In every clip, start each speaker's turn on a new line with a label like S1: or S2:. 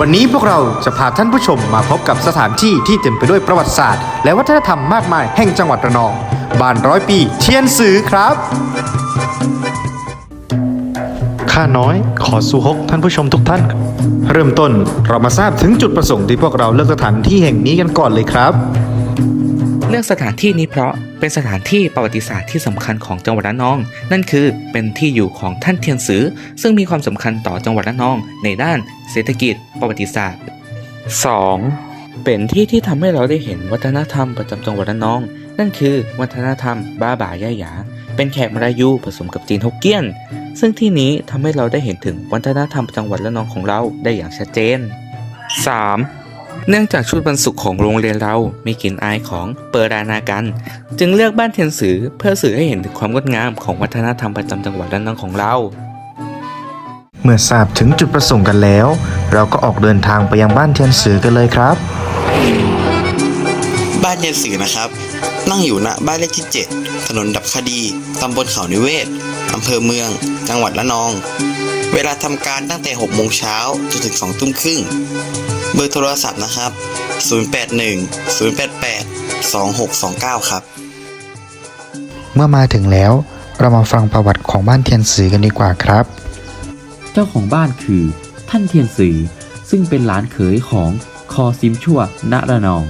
S1: วันนี้พวกเราจะพาท่านผู้ชมมาพบกับสถานที่ที่เต็มไปด้วยประวัติศาสตร์ และวัฒนธรรมมากมายแห่งจังหวัดระนอง บ้านร้อยปีเทียนสือครับ ข้าน้อยขอสู่ฮกท่านผู้ชมทุกท่าน เริ่มต้นเรามาทราบถึงจุดประสงค์ที่พวกเราเลือกสถานที่แห่งนี้กันก่อนเลยครับ
S2: เลือกสถานที่นี้เพราะเป็นสถานที่ประวัติศาสตร์ที่สำคัญของจังหวัดระนอง นั่นคือเป็นที่อยู่ของท่านเทียนสือซึ่งมีความสำคัญต่อจังหวัดระนอง ในด้านเศรษฐกิจ ประวัติศาสตร์ 2. เป็นที่ที่ทำให้เราได้เห็นวัฒนธรรมประจำจังหวัดระนอง นั่นคือวัฒนธรรมบ้าบ่าย่าหยา เป็นแขกมลายูผสมกับจีนฮกเกี้ยน ซึ่งที่นี้ทำให้เราได้เห็นถึงวัฒนธรรมจังหวัดระนองของเราได้อย่างชัดเจน 3. เนื่องจากชุดบรรสุขของโรงเรียนเรามีกลิ่นอายของเปอรานากัน จึงเลือกบ้านเทียนสือเพื่อสื่อให้เห็นถึงความงดงามของวัฒนธรรมประจำจังหวัดระนองของเรา
S1: เมื่อทราบถึงจุดประสงค์กันแล้ว เราก็ออกเดินทางไปยังบ้านเทียนสือกันเลยครับ
S3: บ้านเย็นสือนะครับ นั่งอยู่ณบ้านเลขที่ 7 ถนนดับคดี ตำบลเขานิเวศ อำเภอเมือง จังหวัดระนอง เวลาทำการตั้งแต่6โมงเช้าจนถึง2ทุ่มครึ่ง เบอร์โทรศัพท์นะครับ 081 088 2629 ครับ
S1: เมื่อมาถึงแล้วเรามาฟังประวัติของบ้านเทียนสือกันดีกว่าครับ
S4: เจ้าของบ้านคือ ท่านเทียนสือ ซึ่งเป็นหลานเขยของคอซิมชั่วณระนอง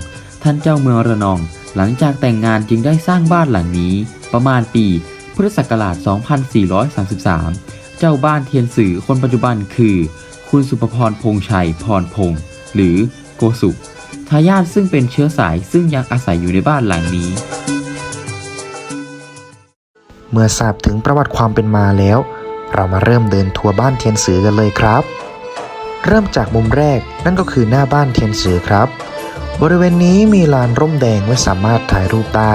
S4: ท่านเจ้าเมืองระนอง หลังจากแต่งงานจึงได้สร้างบ้านหลังนี้ ประมาณปีพุทธศักราช 2433 เจ้าบ้านเทียนสือคนปัจจุบันคือ คุณสุภพรพงชัยพรพงษ์หรือโกสุทายาทซึ่งเป็นเชื้อสายซึ่งยังอาศัยอยู่ในบ้านหลังนี้
S1: เมื่อทราบถึงประวัติความเป็นมาแล้ว เรามาเริ่มเดินทัวร์บ้านเทียนสือกันเลยครับ เริ่มจากมุมแรกนั่นก็คือหน้าบ้านเทียนสือครับ บริเวณนี้มีลานร่มแดงไว้สามารถถ่ายรูปได้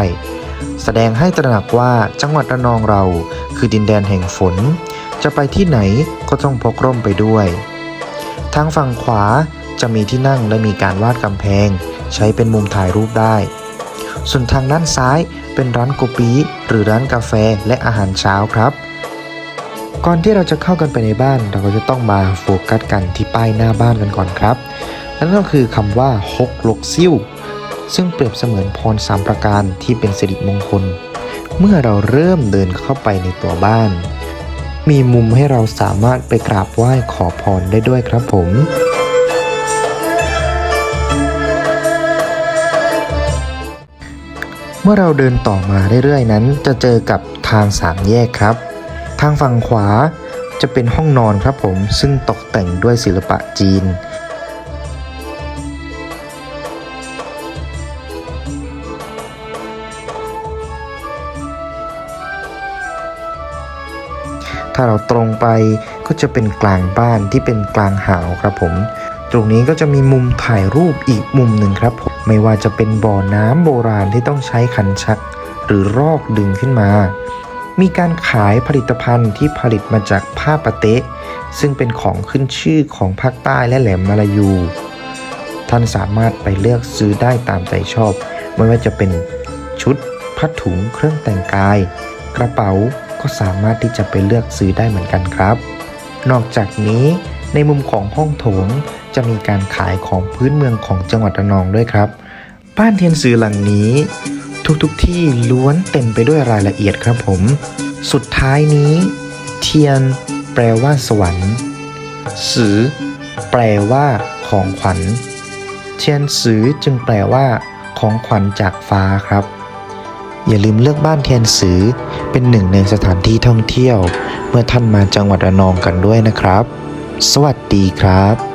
S1: แสดงให้ตระหนักว่าจังหวัดระนองเราคือดินแดนแห่งฝน จะไปที่ไหนก็ต้องพกร่มไปด้วย ทางฝั่งขวาจะมีที่นั่งและมีการวาดกำแพง ใช้เป็นมุมถ่ายรูปได้ ส่วนทางด้านซ้ายเป็นร้านโกปีหรือร้านกาแฟและอาหารเช้าครับก่อนที่เราจะเข้ากันไปในบ้านเราก็จะต้องมาโฟกัสกันที่ป้ายหน้าบ้านกันก่อนครับ นั่นก็คือคำว่าฮกลกซิ่วซึ่งเปรียบเสมือนพรสามประการที่เป็นสิริมงคล เมื่อเราเริ่มเดินเข้าไปในตัวบ้าน มีมุมให้เราสามารถไปกราบไหว้ขอพรได้ด้วยครับผมเมื่อเราเดินต่อมาเรื่อยๆนั้น จะเจอกับทางสามแยกครับ ทางฝั่งขวาจะเป็นห้องนอนครับผม ซึ่งตกแต่งด้วยศิลปะจีน ถ้าเราตรงไปก็จะเป็นกลางบ้านที่เป็นกลางหาวครับผม ตรงนี้ก็จะมีมุมถ่ายรูปอีกมุมหนึ่งครับผมไม่ว่าจะเป็นบ่อน้ำโบราณที่ต้องใช้คันชัก หรือรอกดึงขึ้นมา มีการขายผลิตภัณฑ์ที่ผลิตมาจากผ้าปะเต๊ะซึ่งเป็นของขึ้นชื่อของภาคใต้และแหลมมาลายู ท่านสามารถไปเลือกซื้อได้ตามใจชอบ ไม่ว่าจะเป็นชุดผ้าถุงเครื่องแต่งกาย กระเป๋า ก็สามารถที่จะไปเลือกซื้อได้เหมือนกันครับ นอกจากนี้ในมุมของห้องโถงจะมีการขายของพื้นเมืองของจังหวัดระนองด้วยครับ บ้านเทียนสือหลังนี้ ทุกๆทที่ล้วนเต็มไปด้วยรายละเอียดครับผม สุดท้ายนี้ เทียน แปลว่าสวรรค์สือแปลว่า ของขวัญ เทียนสือจึงแปลว่า ของขวัญจากฟ้าครับ อย่าลืมเลือกบ้านเทียนสือ เป็นหนึ่งในสถานที่ท่องเที่ยว เมื่อท่านมาจังหวัดระนองกันด้วยนะครับ สวัสดีครับ